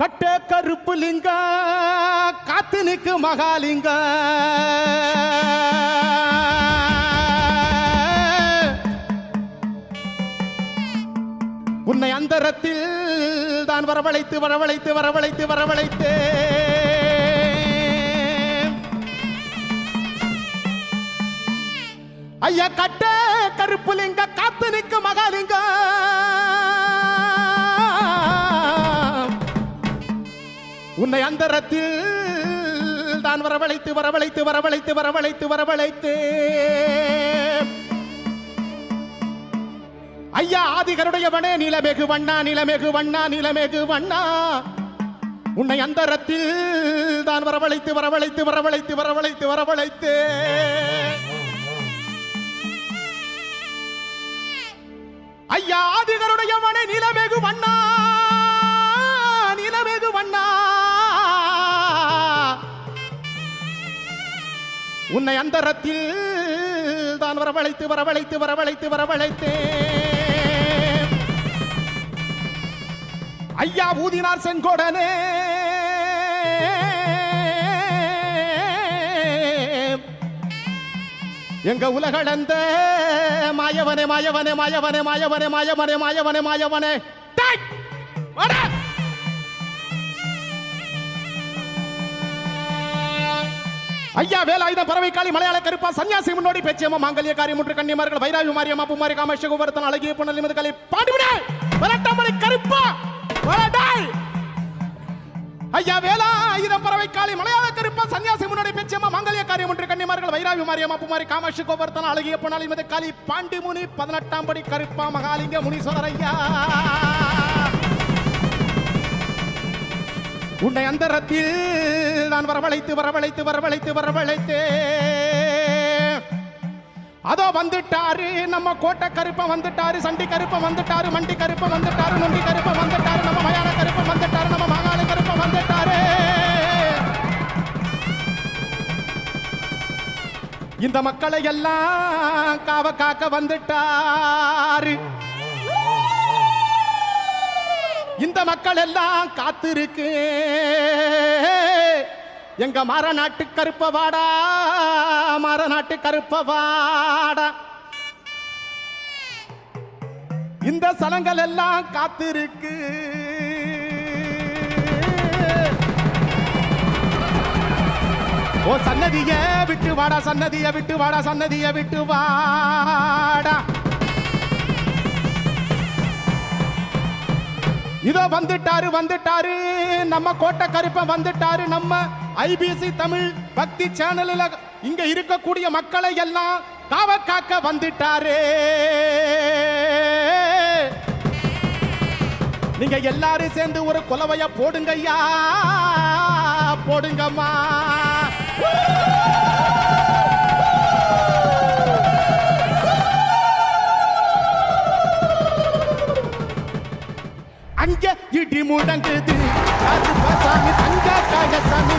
கட்ட கருப்பு லிங்க காத்து நிக்கு மகாலிங்க. உன்னை அந்தரத்தில் தான் வரவழைத்து வரவழைத்து வரவழைத்து வரவழைத்து. ஐயா கட்ட கருப்பு லிங்க காத்து நிற்கு மகாலிங்க. உன்னை அந்தரத்தில் தான் வரவழைத்து வரவழைத்து வரவழைத்து வரவழைத்து வரவழைத்து. ஐயா ஆதிகருடையவனே நிலமேகு வண்ணா நிலமேகு வண்ணா நிலமேகு வண்ணா. உன்னை அந்தரத்தில் தான் வரவழைத்து வரவழைத்து வரவழைத்து வரவழைத்து வரவழைத்து. ஐயா ஆதிகருடையவனே நிலமேகு வண்ணா. உன்னை அந்தரத்தில் தான் வரவழைத்து வரவழைத்து வரவழைத்து வரவழைத்து ஐயா ஊதினார் செங்கோடனே. எங்க உலகளந்த மாயவனே மாயவனே மாயவனே மாயவனே மாயவனே மாயவனே மாயவனே. மாயவனே ஐயா வேலாயுதம் பறவை காளி மலையாள கருப்பா சன்னியாசி முன்னோடி பேச்சியம்மா மாங்கல்ய காரி முற்று வைராவி மாரியம்மா புமாரி காமேஷ குவர்த்தன் அழகிய பொண்ணல் நிமிது கலை பாடிவிட! வரட்டாமலை கருப்பா வரட்டாய் ஐயா வேலா ஆயுதம் பறவை காளி மலையாள கருப்பா சன்னியாசி முன்னோடி பேச்சியம்மா மாங்கல்ய காரி முற்று கன்னிமார்கள் வைராவி மாரியம்மா பூமாரி காமேஷ குவர்த்தன் அழகிய பொண்ணல் நிமிது காளி பாண்டி முனி பதினெட்டாம் படி கருப்பா மகாலிங்க முனீஸ்வரர் ஐயா! உன்னை அந்தரத்தில் நான் வரவழைத்து வரவழைத்து வரவழைத்து வரவழைத்து. அதோ வந்துட்டாரு நம்ம கோட்டை கருப்பன் வந்துட்டாரு சண்டி கருப்பன் வந்துட்டாரு மண்டி கருப்பன் வந்துட்டாரு நொண்டி கருப்பன் வந்துட்டாரு நம்ம மயான கருப்பன் வந்துட்டாரு நம்ம மாங்காள கருப்பன் வந்துட்டாரு. இந்த மக்களை எல்லாம் காவ காக்க வந்துட்டாரு. இந்த மக்கள் எல்லாம் காத்திருக்கு. எங்க மரநாட்டு கருப்ப வாடா மரநாட்டு கருப்ப வாடா இந்த சலங்கள் எல்லாம் காத்திருக்கு. ஓ சன்னதிய விட்டு வாடா சன்னதிய விட்டு வாடா சன்னதிய விட்டு வாடா. இதோ வந்துட்டாரு வந்துட்டாரு. நம்ம கோட்டை கருப்பன் வந்துட்டாரு. நம்ம ஐபிசி தமிழ் பக்தி சேனலில் இங்க இருக்கக்கூடிய மக்களை எல்லாம் காவ காக்க வந்துட்டாரு. நீங்க எல்லாரும் சேர்ந்து ஒரு குலவைய போடுங்கய்யா. போடுங்கம்மா. அங்க இடி முடங்குது அது பசாமி தங்க கழசமி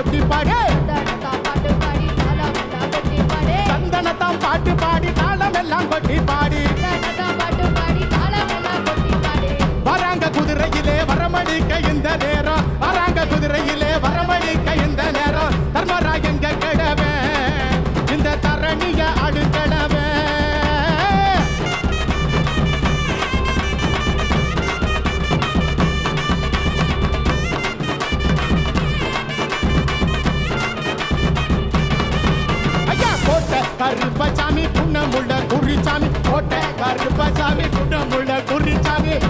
கொட்டி பாடு பாடி சந்தனத்தாம் பாட்டு பாடி தாளம் எல்லாம் கொட்டி பாடி பாட்டு பாடி தாளமெல்லாம் கொட்டி பாடு. வராங்க குதிரையிலே வரமடிக்க இந்த நேரம்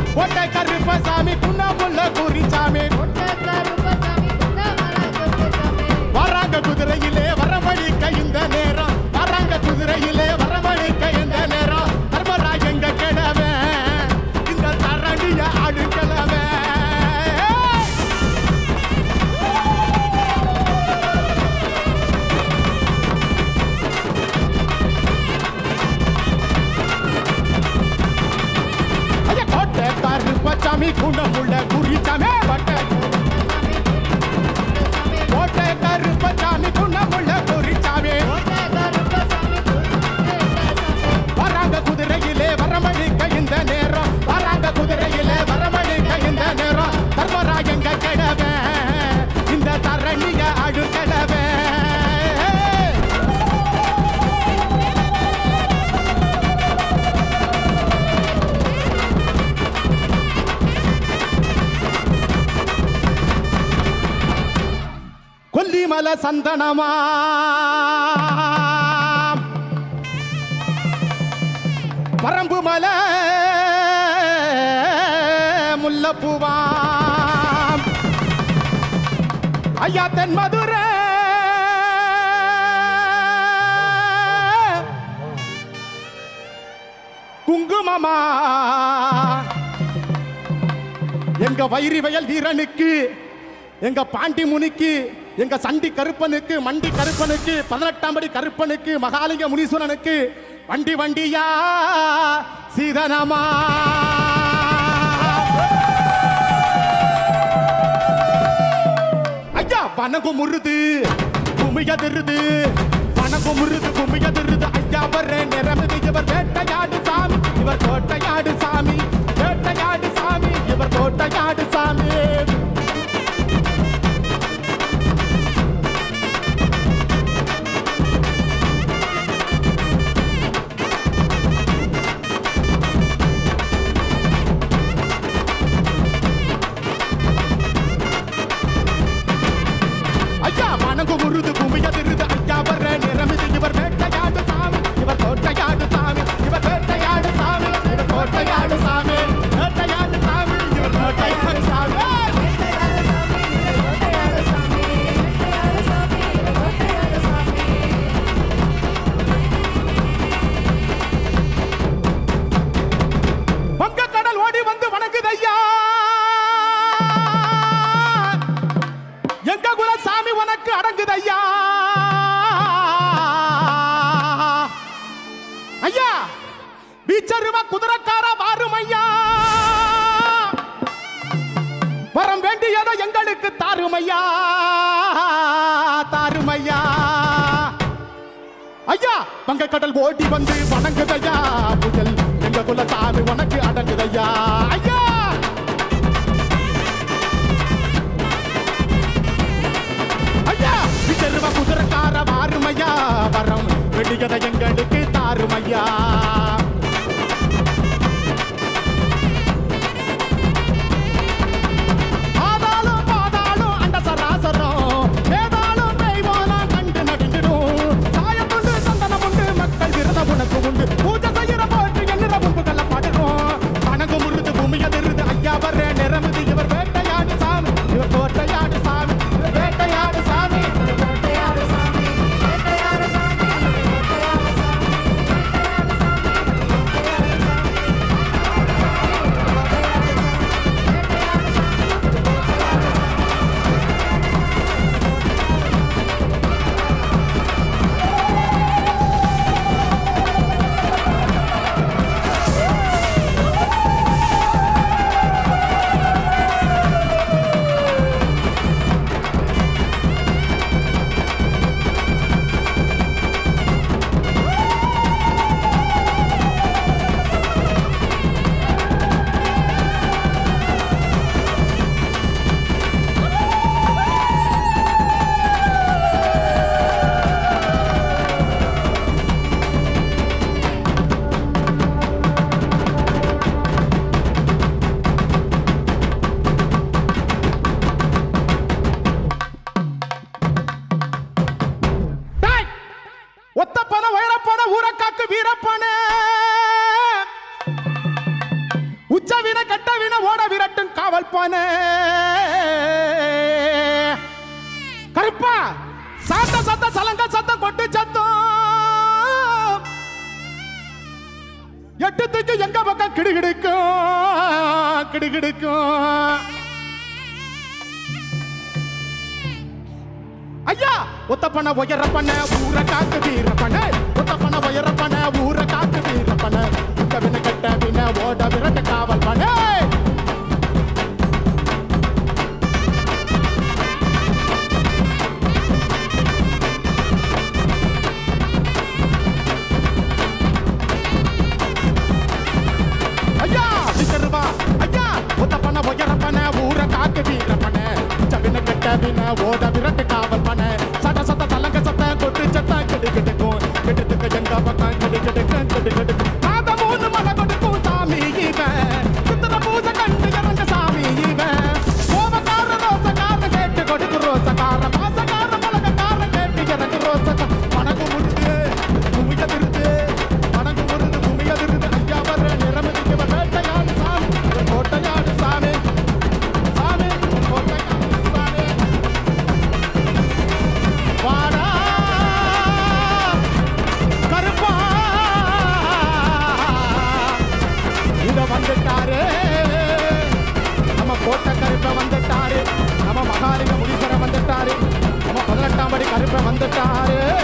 குறிச்சாமி கோட்டை கருப்பசாமி சந்தனமா? பரம்பு மலை முல்லப்பூவாம் ஐயா தென் மதுரை. குங்குமமா? எங்க வைரி வயல் வீரனுக்கு எங்க பாண்டி முனிக்கு எங்க சண்டி கருப்பனுக்கு மண்டி கருப்பனுக்கு பதினெட்டாம் படி கருப்பனுக்கு மகாலிங்க முனீஸ்வரனுக்கு வண்டி வண்டியா சீதனமா? ஐயா வணக்கம் முருது குமியதிருது வணக்கம் முருது குமியதிருது ஐயா வர்ற நிறமிது இவர் வேட்டையாடு சாமி இவர் கோட்டையாடு சாமி. தாருமையா தாருமையா. ஐயா வங்க கடல் ஓடி வந்து வணங்குதையா. புயல் எங்க குல சாமி உனக்கு அடங்குதையா. ஐயா! ஐயா விஜருவ குதிரைக்கார வாருமையா. வரம் வெடிகதை எங்களுக்கு தாருமையா. எட்டு தூக்கி எங்க பக்கம் கிடுகிடுக்கும் கிடுகிடுக்கும் ஐயா ஒத்த பண்ண உயர பண்ண ஊர காத்து வீர பண்ண ஒத்த பண்ண உயர பண்ண ஊர காத்து வீர பண்ண உச்சவின கட்ட வின ஓட விரட்ட காவல் பண்ண கருப்பை வந்துட்டாரு.